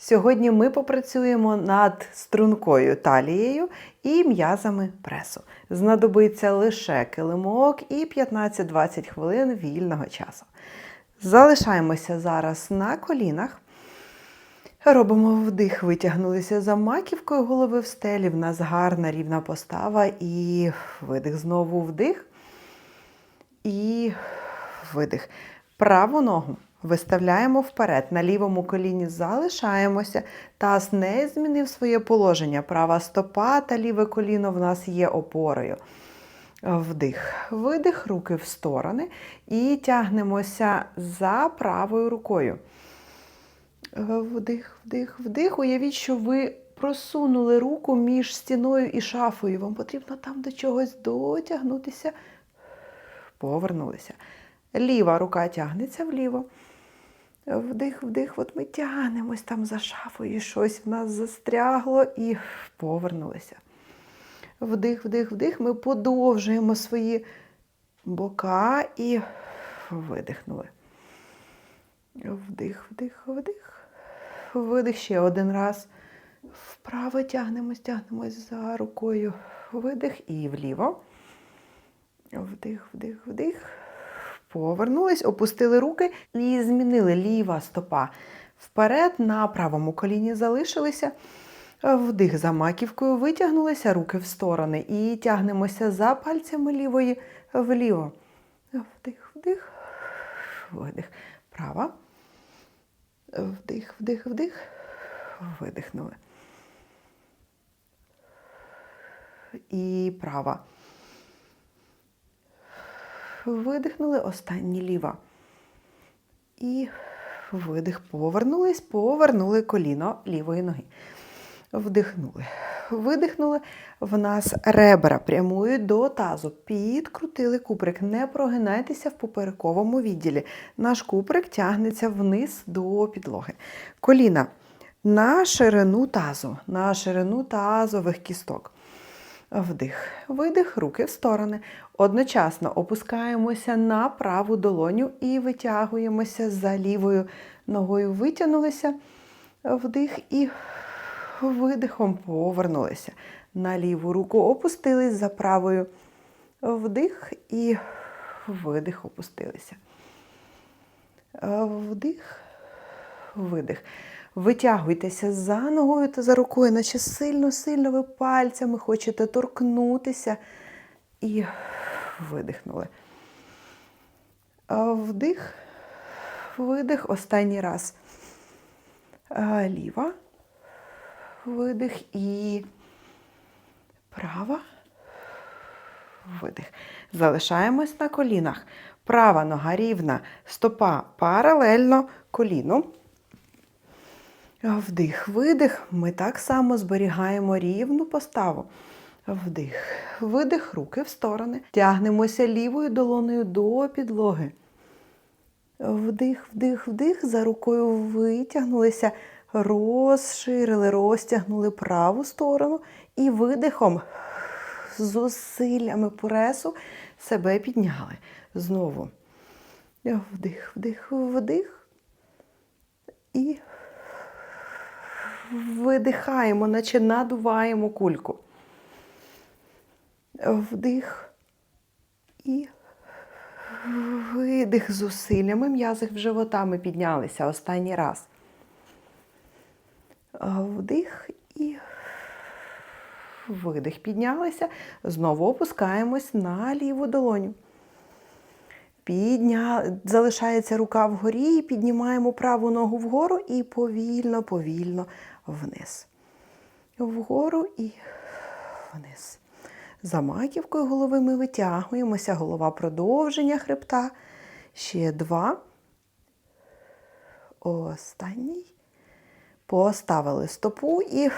Сьогодні ми попрацюємо над стрункою талією і м'язами пресу. Знадобиться лише килимок і 15-20 хвилин вільного часу. Залишаємося зараз на колінах. Робимо вдих, витягнулися за маківкою голови в стелі. В нас гарна рівна постава. І видих. Знову вдих. І видих. Праву ногу виставляємо вперед. На лівому коліні залишаємося. Таз не змінив своє положення. Права стопа та ліве коліно в нас є опорою. Вдих, видих, руки в сторони і тягнемося за правою рукою. Вдих, вдих, вдих. Уявіть, що ви просунули руку між стіною і шафою. Вам потрібно там до чогось дотягнутися. Повернулися. Ліва рука тягнеться вліво. Вдих, вдих, от ми тягнемось там за шафою, щось в нас застрягло і повернулися. Вдих, вдих, вдих. Ми подовжуємо свої бока і видихнули. Вдих, вдих, вдих. Видих ще один раз. Вправо тягнемось, тягнемось за рукою. Видих і вліво. Вдих, вдих, вдих. Повернулись, опустили руки і змінили ліва стопа. Вперед на правому коліні залишилися. Вдих за маківкою, витягнулися руки в сторони і тягнемося за пальцями лівої вліво. Вдих, вдих, видих. Права. Вдих, вдих, вдих. Видихнули. І права. Видихнули, останні ліва. І видих. Повернулись, повернули коліно лівої ноги. Вдихнули. Видихнули. В нас ребра прямують до тазу. Підкрутили куприк. Не прогинайтеся в поперековому відділі. Наш куприк тягнеться вниз до підлоги. Коліна на ширину тазу, на ширину тазових кісток. Вдих, видих, руки в сторони. Одночасно опускаємося на праву долоню і витягуємося за лівою ногою. Витягнулися, вдих і видихом повернулися. На ліву руку опустились за правою. Вдих і видих опустилися. Вдих, видих. Витягуйтеся за ногою та за рукою, наче сильно-сильно ви пальцями хочете торкнутися і видихнули. Вдих, видих, останній раз. Ліва, видих і права, видих. Залишаємось на колінах. Права нога рівна, стопа паралельно коліну. Вдих, видих. Ми так само зберігаємо рівну поставу. Вдих, видих, руки в сторони. Тягнемося лівою долоною до підлоги. Вдих, вдих, вдих. За рукою витягнулися, розширили, розтягнули праву сторону і видихом зусиллями пресу себе підняли. Знову. Вдих, вдих, вдих. І видихаємо, наче надуваємо кульку. Вдих і видих зусиллями. М'язи в живота ми піднялися останній раз. Вдих і видих. Піднялися. Знову опускаємось на ліву долоню. Підня... Залишається рука вгорі, піднімаємо праву ногу вгору і повільно, повільно вниз. Вгору і вниз. За маківкою голови ми витягуємося, голова продовження хребта. Ще два. Останній. Поставили стопу і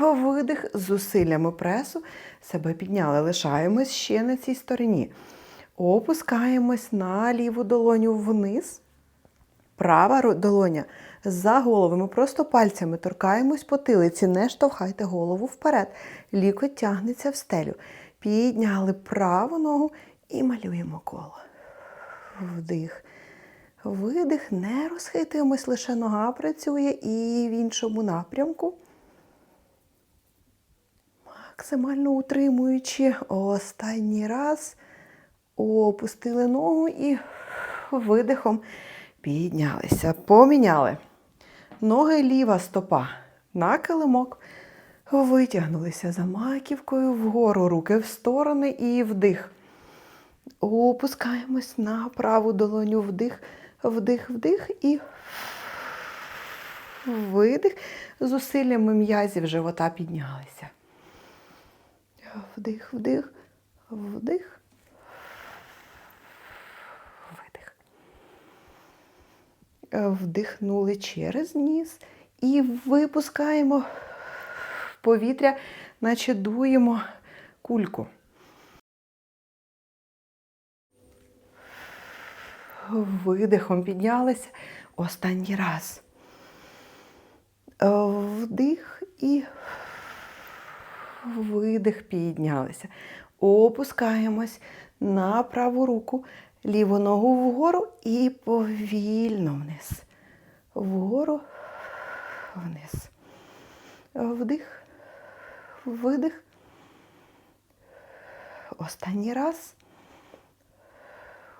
видих з зусиллями пресу. Себе підняли. Лишаємось ще на цій стороні. Опускаємось на ліву долоню вниз. Права долоня за голову. Ми просто пальцями торкаємось потилиці, не штовхайте голову вперед. Лікоть тягнеться в стелю. Підняли праву ногу і малюємо коло. Вдих, Видих, не розхитуємось, лише нога працює і в іншому напрямку. Максимально утримуючи. Останній раз опустили ногу і видихом піднялися. Поміняли. Ноги ліва стопа на килимок. Витягнулися за маківкою вгору, руки в сторони і вдих. Опускаємось на праву долоню вдих, вдих, вдих і видих. Зусиллями м'язів живота піднялися. Вдих, вдих, вдих. Видих. Вдихнули через ніс і випускаємо повітря, наче дуємо кульку. Видихом піднялися останній раз. Вдих і видих піднялися. Опускаємось на праву руку, ліву ногу вгору і повільно вниз. Вгору, вниз. Вдих, видих. Останній раз.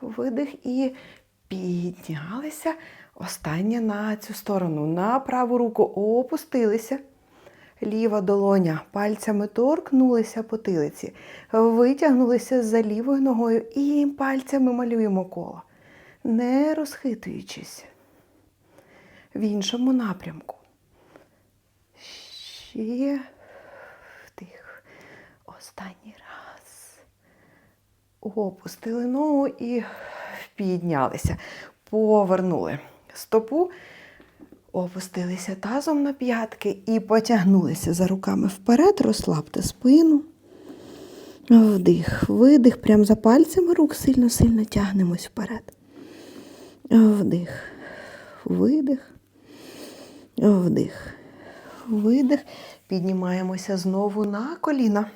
Видих і піднялися. Останнє на цю сторону. На праву руку опустилися. Ліва долоня пальцями торкнулися потилиці. Витягнулися за лівою ногою і пальцями малюємо коло, не розхитуючись. В іншому напрямку. Ще вдих. Останній раз. Опустили ногу і піднялися. Повернули стопу, опустилися тазом на п'ятки і потягнулися за руками вперед, розслабте спину. Вдих, видих, прямо за пальцями рук сильно-сильно тягнемось вперед. Вдих, видих, вдих, видих. Піднімаємося знову на коліна.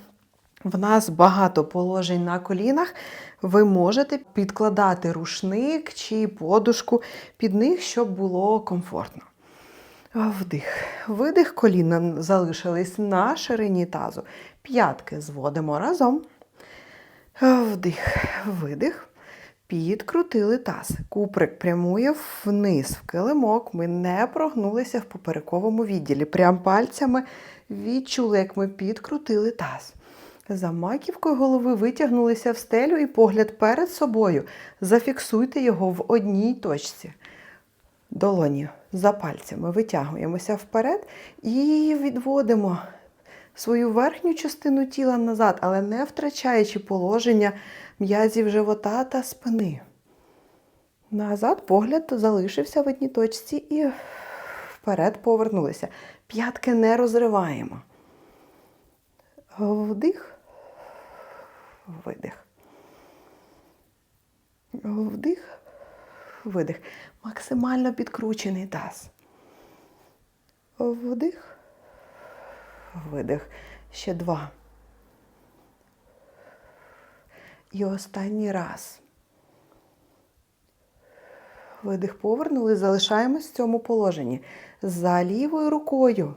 В нас багато положень на колінах. Ви можете підкладати рушник чи подушку під них, щоб було комфортно. Вдих. Видих коліна залишились на ширині тазу. П'ятки зводимо разом. Вдих, видих. Підкрутили таз. Куприк прямує вниз в килимок. Ми не прогнулися в поперековому відділі. Прям пальцями відчули, як ми підкрутили таз. За маківкою голови витягнулися в стелю і погляд перед собою. Зафіксуйте його в одній точці. Долоні за пальцями витягуємося вперед і відводимо свою верхню частину тіла назад, але не втрачаючи положення м'язів живота та спини. Назад погляд залишився в одній точці і вперед повернулися. П'ятки не розриваємо. Вдих, видих. Вдих, видих. Максимально підкручений таз. Вдих, видих. Ще два. І останній раз. Видих повернули, залишаємось в цьому положенні. За лівою рукою.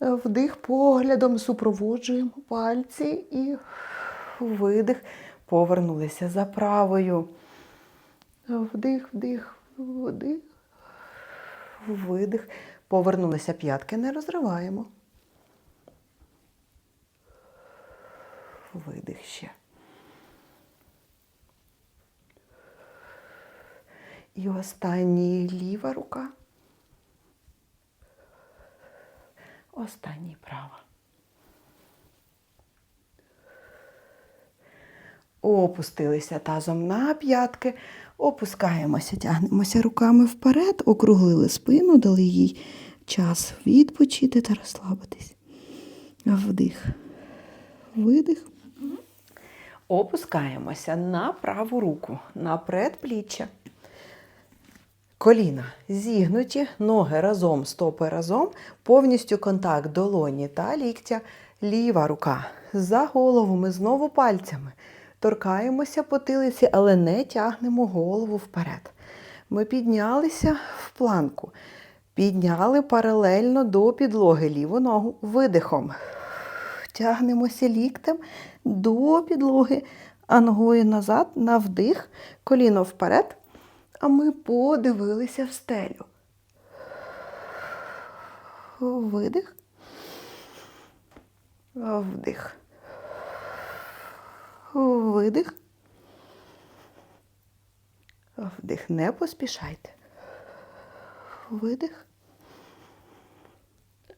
Вдих поглядом супроводжуємо пальці і видих. Повернулися за правою. Вдих, вдих, вдих, видих. Повернулися п'ятки, не розриваємо. Видих ще. І останній ліва рука. Останній права. Опустилися тазом на п'ятки, опускаємося, тягнемося руками вперед, округлили спину, дали їй час відпочити та розслабитись. Вдих, видих. Опускаємося на праву руку, на предпліччя. Коліна зігнуті, ноги разом, стопи разом, повністю контакт долоні та ліктя, ліва рука за голову. Ми знову пальцями торкаємося потилиці, але не тягнемо голову вперед. Ми піднялися в планку. Підняли паралельно до підлоги ліву ногу видихом. Тягнемося ліктем до підлоги, а ногою назад на вдих, коліно вперед, а ми подивилися в стелю. Видих. Вдих. Видих. Вдих. Не поспішайте. Видих.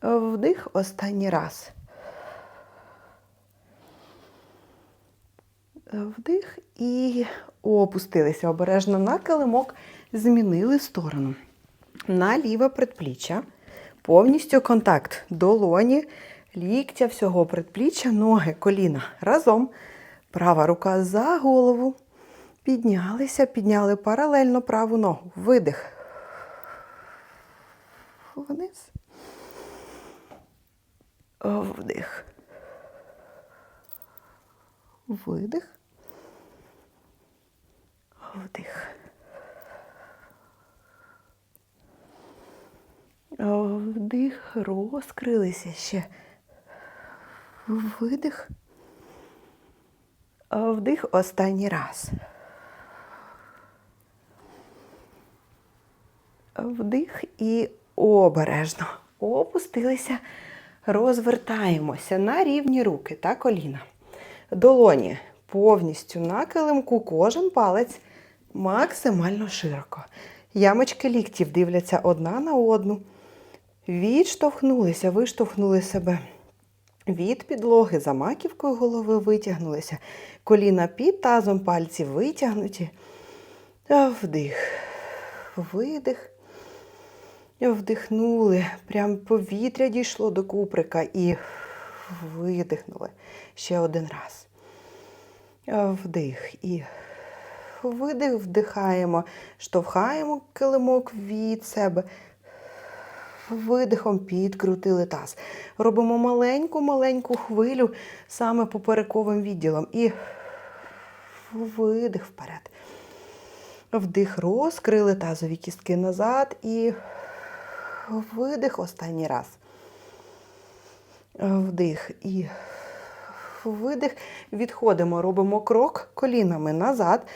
Вдих останній раз. Вдих і опустилися обережно на килимок, змінили сторону. На ліве предпліччя. Повністю контакт долоні, ліктя, всього предпліччя, ноги, коліна разом. Права рука за голову. Піднялися, підняли паралельно праву ногу. Видих. Вниз. Вдих. Видих. Вдих. Вдих, розкрилися ще. Видих. Вдих останній раз. Вдих і обережно. Опустилися, розвертаємося на рівні руки та коліна. Долоні повністю на килимку, кожен палець максимально широко. Ямочки ліктів дивляться одна на одну. Відштовхнулися, виштовхнули себе від підлоги, за маківкою голови витягнулися. Коліна під тазом, пальці витягнуті. Вдих, видих. Вдихнули, прям повітря дійшло до куприка і видихнули ще один раз. Вдих і видих, вдихаємо, штовхаємо килимок від себе. Видихом підкрутили таз. Робимо маленьку-маленьку хвилю саме поперековим відділом. І видих вперед. Вдих, розкрили тазові кістки назад і видих останній раз. Вдих і видих. Відходимо, робимо крок колінами назад.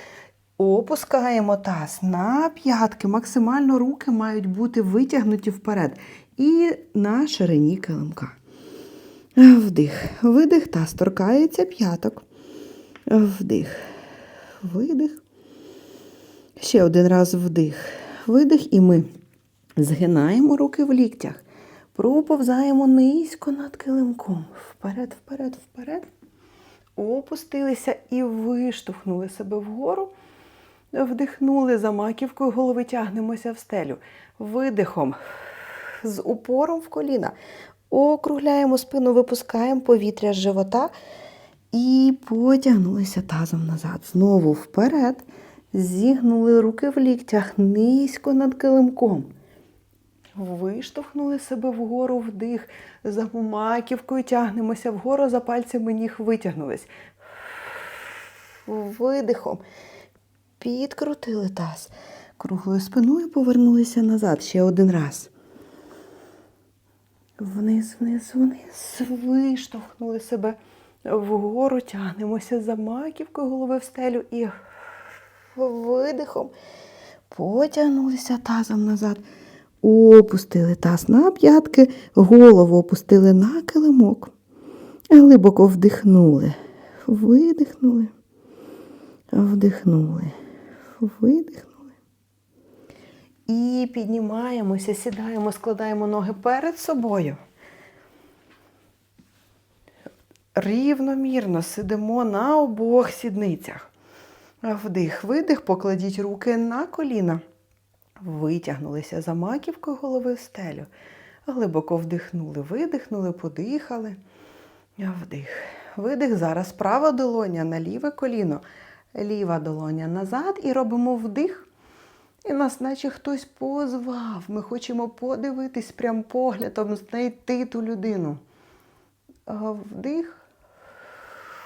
Опускаємо таз на п'ятки. Максимально руки мають бути витягнуті вперед. І на ширині килимка. Вдих. Видих, таз торкається п'яток. Вдих. Видих. Ще один раз вдих. Видих. І ми згинаємо руки в ліктях. Проповзаємо низько над килимком. Вперед, вперед, вперед. Опустилися і виштовхнули себе вгору. Вдихнули за маківкою, голови тягнемося в стелю. Видихом з упором в коліна. Округляємо спину, випускаємо повітря з живота і потягнулися тазом назад. Знову вперед. Зігнули руки в ліктях низько над килимком. Виштовхнули себе вгору вдих, за маківкою тягнемося вгору, за пальцями ніг витягнулись. Видихом. Підкрутили таз. Круглою спиною повернулися назад ще один раз. Вниз, вниз, вниз. Виштовхнули себе вгору, тягнемося за маківкою голови в стелю і видихом потягнулися тазом назад. Опустили таз на п'ятки, голову опустили на килимок. Глибоко вдихнули, видихнули, вдихнули, видихнули. І піднімаємося, сідаємо, складаємо ноги перед собою. Рівномірно сидимо на обох сідницях. Вдих, видих, покладіть руки на коліна. Витягнулися за маківкою голови в стелю. Глибоко вдихнули, видихнули, подихали. Вдих. Видих. Зараз права долоня на ліве коліно, ліва долоня назад і робимо вдих. І нас, наче хтось позвав. Ми хочемо подивитись прям поглядом, знайти ту людину. Вдих.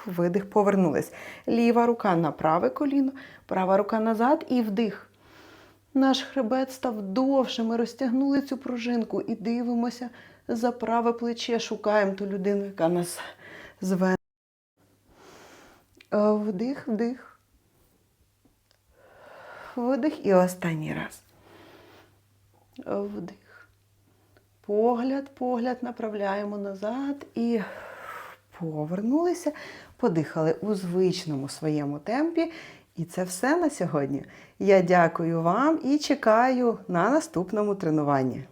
Видих, повернулись. Ліва рука на праве коліно, права рука назад і вдих. Наш хребет став довшим. Ми розтягнули цю пружинку і дивимося за праве плече, шукаємо ту людину, яка нас зве. Е, Вдих, вдих. Вдих і останній раз. Вдих. Погляд, погляд направляємо назад і повернулися, подихали у звичному своєму темпі. І це все на сьогодні. Я дякую вам і чекаю на наступному тренуванні.